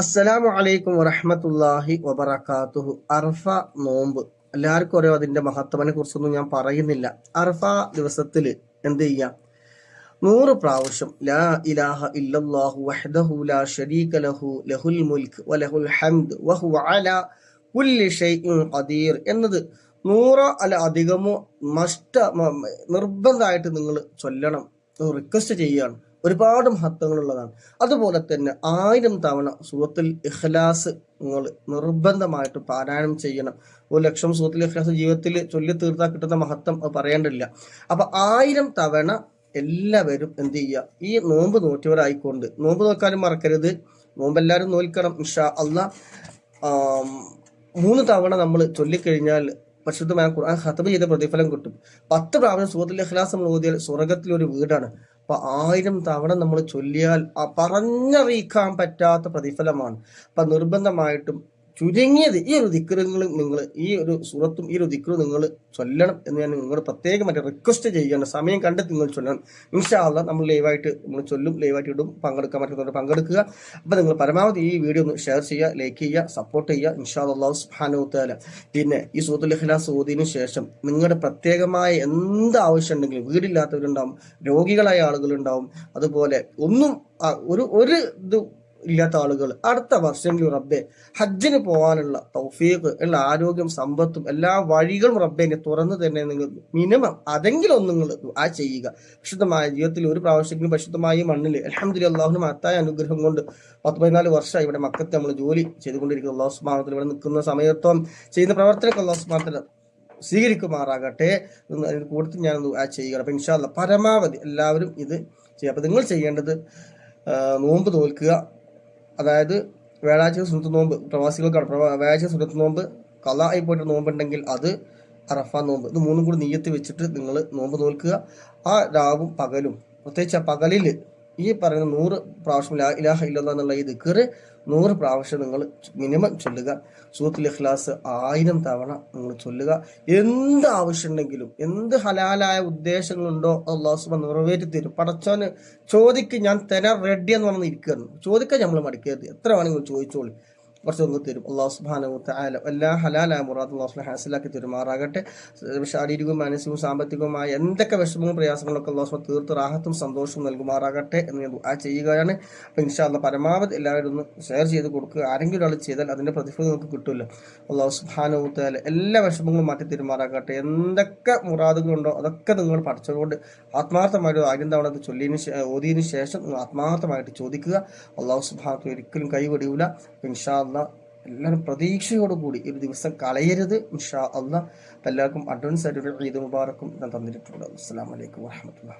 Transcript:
അസ്സലാമു അലൈക്കും വറഹമത്തല്ലാഹി വബറകാതുഹു. അർഫ നോമ്പ്. എല്ലാവർക്കും അറിയോ അതിന്റെ മഹത്വനെ കുറിച്ചൊന്നും ഞാൻ പറയുന്നില്ല. അർഫ ദിവസത്തിൽ എന്ത് ചെയ്യാം? നൂറ് പ്രാവശ്യം ലാ ഇലാഹ ഇല്ലല്ലാഹു വഹ്ദഹു ലാ ശരീക ലഹു ലഹുൽ മുൽക്ക് വലഹുൽ ഹംദ് വഹു അലാ കുല്ലി ഷൈഇൻ ഖദീർ എന്നത് നൂറോ അല്ല അധികമോ മസ്റ്റ് നിർബന്ധമായിട്ട് നിങ്ങൾ ചൊല്ലണം. റിക്വസ്റ്റ് ചെയ്യുകയാണ്. ഒരുപാട് മഹത്വങ്ങളുള്ളതാണ്. അതുപോലെ തന്നെ ആയിരം തവണ സൂറത്തിൽ ഇഖ്ലാസ് നിങ്ങൾ നിർബന്ധമായിട്ട് പാരായണം ചെയ്യണം. ഒരു ലക്ഷം സൂറത്തിൽ ഇഖ്ലാസ് ജീവിതത്തിൽ ചൊല്ലി തീർത്താൽ കിട്ടുന്ന മഹത്വം പറയേണ്ടില്ല അപ്പൊ ആയിരം തവണ എല്ലാവരും എന്ത് ചെയ്യുക? ഈ നോമ്പ് നോറ്റിയവരായിക്കൊണ്ട് നോമ്പ് നോക്കാനും മറക്കരുത്. നോമ്പ് എല്ലാവരും നോൽക്കണം ഇഷാ അല്ല മൂന്ന് തവണ നമ്മൾ ചൊല്ലിക്കഴിഞ്ഞാൽ പരിശുദ്ധമായ ഖുർആൻ ഖത്തബ് ചെയ്ത പ്രതിഫലം കിട്ടും. പത്ത് പ്രാവശ്യം സൂറത്തുൽ ഇഖ്ലാസ് നമ്മൾ ഓതിയാൽ സ്വർഗത്തിലൊരു വീടാണ്. അപ്പൊ ആയിരം തവണ നമ്മൾ ചൊല്ലിയാൽ പറഞ്ഞറിയിക്കാൻ പറ്റാത്ത പ്രതിഫലമാണ്. അപ്പൊ നിർബന്ധമായിട്ടും ചുരുങ്ങിയത് ഈ ഒരു ദിക്കറുകൾ നിങ്ങൾ ഈ ഒരു സുറത്തും ഈ ഒരു ദിക്റും നിങ്ങൾ ചൊല്ലണം എന്ന് ഞാൻ നിങ്ങൾ പ്രത്യേകമായിട്ട് റിക്വസ്റ്റ് ചെയ്യണം സമയം കണ്ടെത്തി നിങ്ങൾ ചൊല്ലണം. ഇൻഷാല്ല നമ്മൾ ലൈവായിട്ട് നമ്മൾ ചൊല്ലും ലൈവായിട്ട് ഇടും പങ്കെടുക്കാൻ പറ്റുന്നവർ പങ്കെടുക്കുക. അപ്പോൾ നിങ്ങൾ പരമാവധി ഈ വീഡിയോ ഒന്ന് ഷെയർ ചെയ്യുക ലൈക്ക് ചെയ്യുക സപ്പോർട്ട് ചെയ്യുക ഇൻഷാ അള്ളാഹു പിന്നെ ഈ സൂത്തുൽ ഇഖ്ലാസ് ഓതിയതിനു ശേഷം നിങ്ങളുടെ പ്രത്യേകമായ എന്ത് ആവശ്യം ഉണ്ടെങ്കിലും വീടില്ലാത്തവരുണ്ടാവും രോഗികളായ ആളുകളുണ്ടാവും അതുപോലെ ഒന്നും ഒരു ഒരു ഇത് ഇല്ലാത്ത ആളുകൾ അടുത്ത വർഷങ്ങളിൽ റബ്ബെ ഹജ്ജിന് പോകാനുള്ള തൗഫീഖ് ഉള്ള ആരോഗ്യം സമ്പത്തും എല്ലാ വഴികളും റബ്ബേനെ തുറന്ന് തന്നെ നിങ്ങൾ മിനിമം അതെങ്കിലും ഒന്ന് നിങ്ങൾ ആ ചെയ്യുക. വിശുദ്ധമായ ജീവിതത്തിൽ ഒരു പ്രാവശ്യമെങ്കിലും പരിശുദ്ധമായ മണ്ണിൽ അലഹമ്മദ് അള്ളാഹുനും മഹത്തായ അനുഗ്രഹം കൊണ്ട് പത്ത് പതിനാല് വർഷമായി ഇവിടെ മക്കത്ത് നമ്മൾ ജോലി ചെയ്തുകൊണ്ടിരിക്കുന്ന. അള്ളാഹു സ്മാനത്തിൽ ഇവിടെ നിൽക്കുന്ന സമയത്തും ചെയ്യുന്ന പ്രവർത്തനമൊക്കെ അള്ളാഹു സ്മാനത്തിൽ സ്വീകരിക്കുമാറാകട്ടെ കൂടുതൽ ഞാൻ ആ ചെയ്യുക അപ്പൊ ഇൻഷാല്ല പരമാവധി എല്ലാവരും ഇത് ചെയ്യുക അപ്പൊ നിങ്ങൾ ചെയ്യേണ്ടത് നോമ്പ് തോൽക്കുക അതായത് വ്യാഴാഴ്ച സുഹൃത്ത് നോമ്പ് പ്രവാസികൾക്കാണ് വ്യാഴാഴ്ച സുഹൃത്ത് നോമ്പ് കല ആയി പോയിട്ട് നോമ്പുണ്ടെങ്കിൽ അത് അറഫ നോമ്പ്. ഇത് മൂന്നും കൂടി നീയത്ത് വെച്ചിട്ട് നിങ്ങൾ നോമ്പ് നോൽക്കുക. ആ രാവും പകലും പ്രത്യേകിച്ച് ആ പകലിൽ ഈ പറയുന്ന നൂറ് പ്രാവശ്യം ലാ ഇലാഹ ഇല്ല എന്നുള്ള ഈ ദിക്കറ് നൂറ് പ്രാവശ്യം നിങ്ങൾ മിനിമം ചൊല്ലുക. സൂത്തുൽ ഇഖ്ലാസ് ആയിരം തവണ നിങ്ങൾ ചൊല്ലുക. എന്ത് ആവശ്യമുണ്ടെങ്കിലും എന്ത് ഹലാലായ ഉദ്ദേശങ്ങളുണ്ടോ അള്ളാഹു സുബ നിറവേറ്റി തരും പടച്ചോന് ചോദിക്ക് ഞാൻ തരാൻ റെഡി എന്ന് പറഞ്ഞ് ഇരിക്കുകയാണ് ചോദിക്കാൻ നമ്മൾ മടിക്കരുത്. എത്ര വേണമെങ്കിലും ചോദിച്ചോളൂ. കുറച്ച് ഒന്ന് തരും. അള്ളാഹു സുബാനു താല എല്ലാ ഹലാലായ മുറാദ് അള്ളാഹു ഹാസിലാക്കി തരുമാറാകട്ടെ. ശാരീരികവും മാനസികവും സാമ്പത്തികവുമായ എന്തൊക്കെ വിഷമവും പ്രയാസങ്ങളൊക്കെ അള്ളാഹു തീർത്ത് റാഹത്തും സന്തോഷവും നൽകുമാറാകട്ടെ എന്ന് ഞാൻ ആ ചെയ്യുകയാണ്. അപ്പം ഇൻഷാല്ല പരമാവധി എല്ലാവരും ഒന്ന് ഷെയർ ചെയ്ത് കൊടുക്കുക. ആരെങ്കിലും ഒരാൾ ചെയ്താൽ അതിന്റെ പ്രതിഫലം നമുക്ക് കിട്ടുമല്ലോ. അള്ളാഹു സുബാനു താല എല്ലാ വിഷമങ്ങളും മാറ്റി തരുമാറാകട്ടെ. എന്തൊക്കെ മുറാദുകളുണ്ടോ അതൊക്കെ നിങ്ങൾ പഠിച്ചതുകൊണ്ട് ആത്മാർത്ഥമായിട്ട് ആദ്യം തവണ അത് ചൊല്ലിയതിന് ഓതിയതിനു ശേഷം നിങ്ങൾ ആത്മാർത്ഥമായിട്ട് ചോദിക്കുക. അള്ളാഹു സുബാനത്ത് ഒരിക്കലും കൈവടിയൂല ഇൻഷാ എല്ലാവരും പ്രതീക്ഷയോടുകൂടി ഒരു ദിവസം കളയരുത് ഇൻഷാ അള്ള. എല്ലാവർക്കും അഡ്വാൻസ് ആയിട്ട് ഒരു ഈദ് മുബാറക്കും ഞാൻ തന്നിട്ടുണ്ട്. അസ്സാം വലൈക്കും വാഹമത്തുള്ള